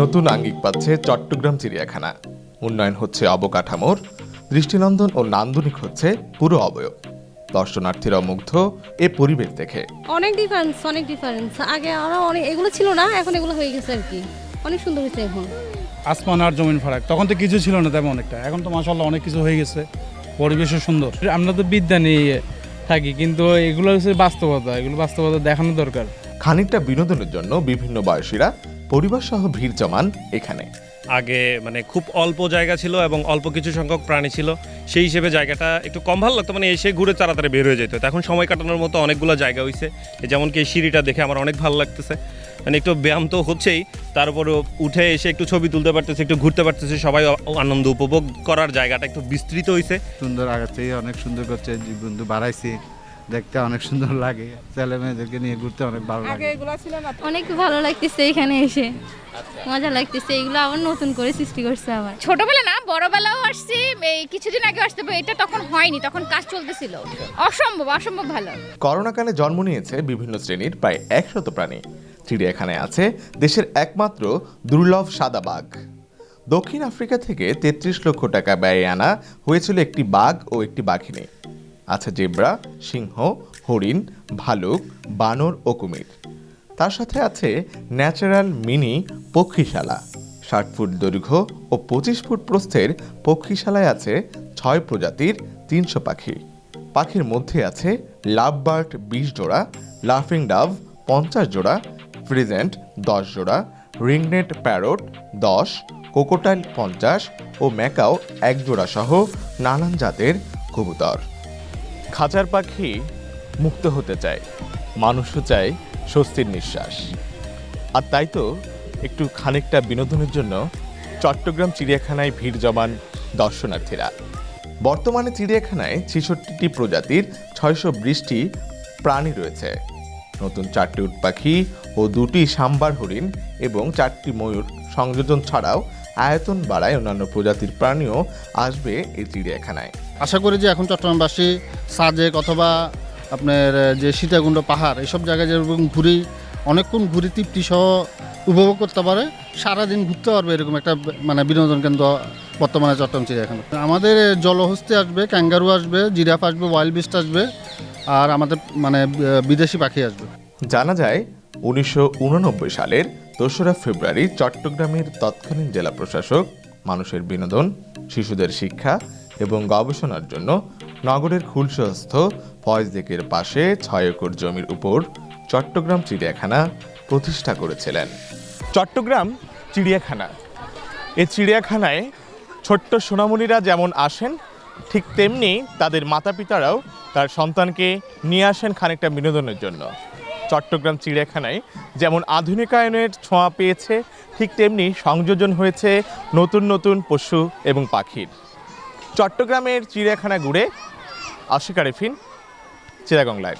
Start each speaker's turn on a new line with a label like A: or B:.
A: নতুন আঙ্গিক পাচ্ছে চট্টগ্রাম চিড়িয়াখানা। উন্নয়ন হচ্ছে অবকাঠামোর দৃষ্টিনন্দন ও নান্দনিক হচ্ছে পুরো অবয়ব। দর্শনার্থীরা মুগ্ধ এ পরিবেশ দেখে।
B: অনেক ডিফারেন্স অনেক ডিফারেন্স আগে আরও অনেক এগুলো ছিল না এখন এগুলো হয়ে গেছে আর কি। অনেক সুন্দর হয়েছে এখন।
C: আসমান আর জমিন ফারাক। তখন তো কিছু ছিল না তেমন একটা। এখন তো মাসাল্লাহ অনেক কিছু হয়ে গেছে। পরিবেশও সুন্দর।
D: আমরা তো বিদ্যা নিয়ে থাকি কিন্তু এগুলো হচ্ছে বাস্তবতা এগুলো বাস্তবতা দেখানো দরকার।
A: খানিকটা বিনোদনের জন্য বিভিন্ন বয়সীরা পরিবার সহ ভিড় জমান এখানে।
E: আগে মানে খুব অল্প জায়গা ছিল এবং অল্প কিছু সংখ্যক প্রাণী ছিল সেই হিসেবে জায়গাটা একটু কম ভালো লাগতো মানে এসে ঘুরে তাড়াতাড়ি বের হয়ে যেত। এখন সময় কাটানোর মতো অনেকগুলো জায়গা হয়েছে যেমন কি এই সিঁড়িটা দেখে আমার অনেক ভালো লাগতেছে। মানে একটু ব্যায়াম তো হচ্ছেই তার উপরও উঠে এসে একটু ছবি তুলতে পারতেছে একটু ঘুরতে পারতেছে সবাই আনন্দ উপভোগ করার জায়গাটা একটু বিস্তৃত হয়েছে
F: সুন্দর থেকে অনেক সুন্দর করছে জীববন্ধু বাড়াইছে দেখতে অনেক সুন্দর লাগে ছেলে মেয়েদেরকে নিয়ে ঘুরতে অনেক ভালো লাগে।
G: অনেক ভালো লাগতেছে এখানে এসে মজা লাগতেছে এগুলো আবার নতুন করে সৃষ্টি করছে আবার।
H: ছোটবেলা না বড়বেলাও আসছি এই কিছুদিন আগে আসতে এটা তখন হয়নি তখন কাজ চলতেছিল। অসম্ভব অসম্ভব ভালো।
A: করোনাকালে জন্ম নিয়েছে বিভিন্ন শ্রেণির প্রায় একশত প্রাণী। চিড়িয়াখানায় আছে দেশের একমাত্র দুর্লভ সাদা বাঘ। দক্ষিণ আফ্রিকা থেকে তেত্রিশ লক্ষ টাকা ব্যয়ে আনা হয়েছিল একটি বাঘ ও একটি বাঘিনী। আছে জেব্রা, সিংহ, হরিণ, ভালুক, বানর ও কুমির। তার সাথে আছে ন্যাচারাল মিনি পক্ষীশালা। ষাট ফুট দৈর্ঘ্য ও পঁচিশ ফুট প্রস্থের পক্ষীশালায় আছে ছয় প্রজাতির তিনশো পাখি। পাখির মধ্যে আছে লাভ বার্ড বিশ জোড়া, লাফিং ডাভ পঞ্চাশ জোড়া ফ্রিজেন্ট দশ জোড়া রিংনেট প্যারট দশ কোকোটাইল পঞ্চাশ ও ম্যাকাও এক জোড়া সহ নানান জাতের কবুতর। খাঁচার পাখি মুক্ত হতে চায়, মানুষও চায় স্বস্তির নিঃশ্বাস। আর তাই তো একটু খানিকটা বিনোদনের জন্য চট্টগ্রাম চিড়িয়াখানায় ভিড় জমান দর্শনার্থীরা। বর্তমানে চিড়িয়াখানায় ছেষট্টিটি প্রজাতির ছয়শো বৃষ্টি প্রাণী রয়েছে। নতুন চারটি উট পাখি ও দুটি সাম্বার হরিণ এবং চারটি ময়ূর সংযোজন ছাড়াও আয়তন বাড়ায় অন্যান্য প্রজাতির প্রাণীও আসবে এই চিড়িয়াখানায়।
I: আশা করি যে এখন চট্টগ্রামবাসী, সাজেক অথবা আপনার যে সীতাকুণ্ড পাহাড়, এসব জায়গায় যেরকম ঘুরি, অনেকক্ষণ ঘুরি তৃপ্তি সহ উপভোগ করতে পারে, সারাদিন ঘুরতে পারবে এরকম একটা মানে বিনোদন কেন্দ্র বর্তমানে চট্টগ্রাম চিড়িয়াখানা। আমাদের জলহস্তি আসবে, ক্যাঙ্গারু আসবে, জিরাফ আসবে ওয়াইল্ড বিস্ট আসবে আর আমাদের মানে বিদেশি পাখি আসবে।
A: জানা যায়, উনিশশো উননব্বই সালের দোসরা ফেব্রুয়ারি চট্টগ্রামের তৎকালীন জেলা প্রশাসক, মানুষের বিনোদন, শিশুদের শিক্ষা এবং গবেষণার জন্য নগরের খুলসহস্থ ফয়েজদিকের পাশে ছয় একর জমির উপর চট্টগ্রাম চিড়িয়াখানা প্রতিষ্ঠা করেছিলেন। চট্টগ্রাম চিড়িয়াখানা। এই চিড়িয়াখানায় ছোট্ট সোনামণিরা যেমন আসেন, ঠিক তেমনি তাদের মাতা পিতারাও তার সন্তানকে নিয়ে আসেন খানিকটা বিনোদনের জন্য। চট্টগ্রাম চিড়িয়াখানায় যেমন আধুনিকায়নের ছোঁয়া পেয়েছে, ঠিক তেমনি সংযোজন হয়েছে নতুন নতুন পশু এবং পাখির। চট্টগ্রামের চিড়িয়াখানা ঘুরে আশিকার ফিন চিরাগং লাইভ।